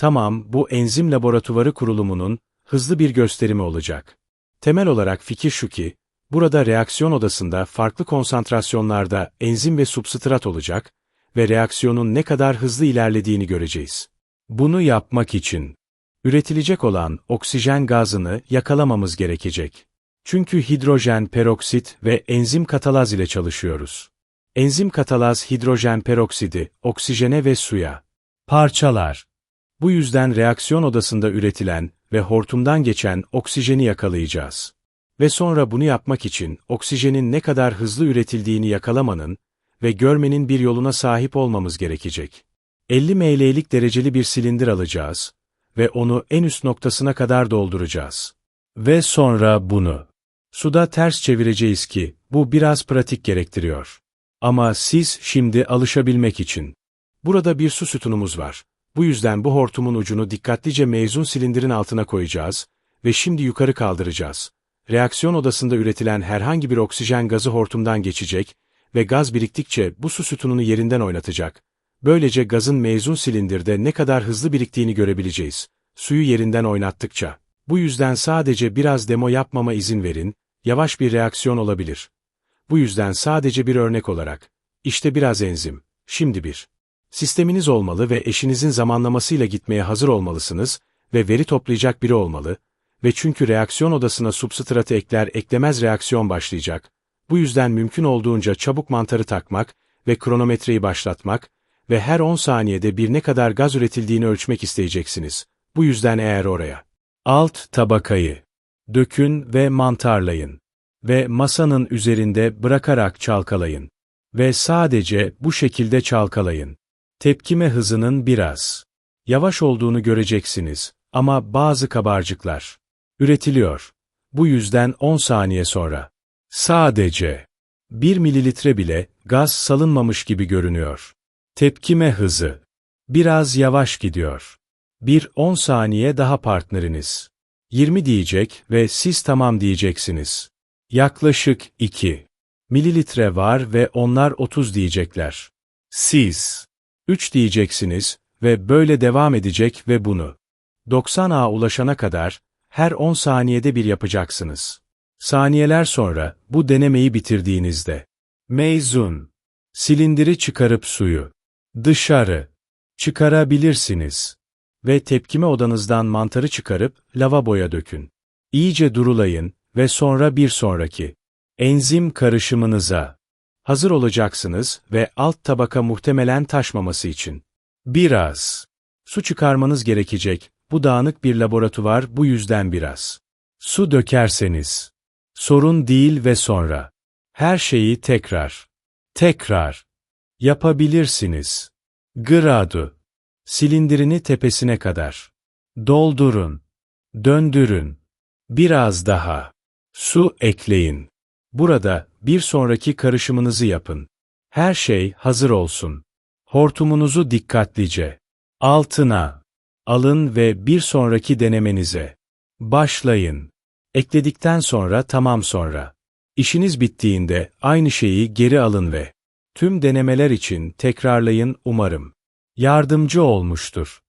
Tamam, bu enzim laboratuvarı kurulumunun hızlı bir gösterimi olacak. Temel olarak fikir şu ki, burada reaksiyon odasında farklı konsantrasyonlarda enzim ve substrat olacak ve reaksiyonun ne kadar hızlı ilerlediğini göreceğiz. Bunu yapmak için üretilecek olan oksijen gazını yakalamamız gerekecek. Çünkü hidrojen peroksit ve enzim katalaz ile çalışıyoruz. Enzim katalaz hidrojen peroksidi oksijene ve suya parçalar. Bu yüzden reaksiyon odasında üretilen ve hortumdan geçen oksijeni yakalayacağız. Ve sonra bunu yapmak için oksijenin ne kadar hızlı üretildiğini yakalamanın ve görmenin bir yoluna sahip olmamız gerekecek. 50 ml'lik dereceli bir silindir alacağız ve onu en üst noktasına kadar dolduracağız. Ve sonra bunu suda ters çevireceğiz ki bu biraz pratik gerektiriyor. Ama siz şimdi alışabilmek için. Burada bir su sütunumuz var. Bu yüzden bu hortumun ucunu dikkatlice mezun silindirin altına koyacağız ve şimdi yukarı kaldıracağız. Reaksiyon odasında üretilen herhangi bir oksijen gazı hortumdan geçecek ve gaz biriktikçe bu su sütununu yerinden oynatacak. Böylece gazın mezun silindirde ne kadar hızlı biriktiğini görebileceğiz. Suyu yerinden oynattıkça. Bu yüzden sadece biraz demo yapmama izin verin, yavaş bir reaksiyon olabilir. Bu yüzden sadece bir örnek olarak. İşte biraz enzim. Şimdi bir. Sisteminiz olmalı ve eşinizin zamanlamasıyla gitmeye hazır olmalısınız ve veri toplayacak biri olmalı ve çünkü reaksiyon odasına substratı ekler eklemez reaksiyon başlayacak. Bu yüzden mümkün olduğunca çabuk mantarı takmak ve kronometreyi başlatmak ve her 10 saniyede bir ne kadar gaz üretildiğini ölçmek isteyeceksiniz. Bu yüzden eğer oraya alt tabakayı dökün ve mantarlayın ve masanın üzerinde bırakarak çalkalayın ve sadece bu şekilde çalkalayın. Tepkime hızının biraz yavaş olduğunu göreceksiniz ama bazı kabarcıklar üretiliyor. Bu yüzden 10 saniye sonra sadece 1 mililitre bile gaz salınmamış gibi görünüyor. Tepkime hızı biraz yavaş gidiyor. Bir 10 saniye daha partneriniz 20 diyecek ve siz tamam diyeceksiniz. Yaklaşık 2 mililitre var ve onlar 30 diyecekler. Siz 3 diyeceksiniz ve böyle devam edecek ve bunu 90'a ulaşana kadar her 10 saniyede bir yapacaksınız. Saniyeler sonra bu denemeyi bitirdiğinizde mezun silindiri çıkarıp suyu dışarı çıkarabilirsiniz ve tepkime odanızdan mantarı çıkarıp lavaboya dökün. İyice durulayın ve sonra bir sonraki enzim karışımınıza hazır olacaksınız ve alt tabaka muhtemelen taşmaması için biraz su çıkarmanız gerekecek. Bu dağınık bir laboratuvar bu yüzden biraz su dökerseniz sorun değil ve sonra her şeyi tekrar tekrar yapabilirsiniz. Gradu silindirini tepesine kadar doldurun, döndürün, biraz daha su ekleyin. Burada bir sonraki karışımınızı yapın. Her şey hazır olsun. Hortumunuzu dikkatlice altına alın ve bir sonraki denemenize başlayın. Ekledikten sonra tamam sonra. İşiniz bittiğinde aynı şeyi geri alın ve tüm denemeler için tekrarlayın umarım. Yardımcı olmuştur.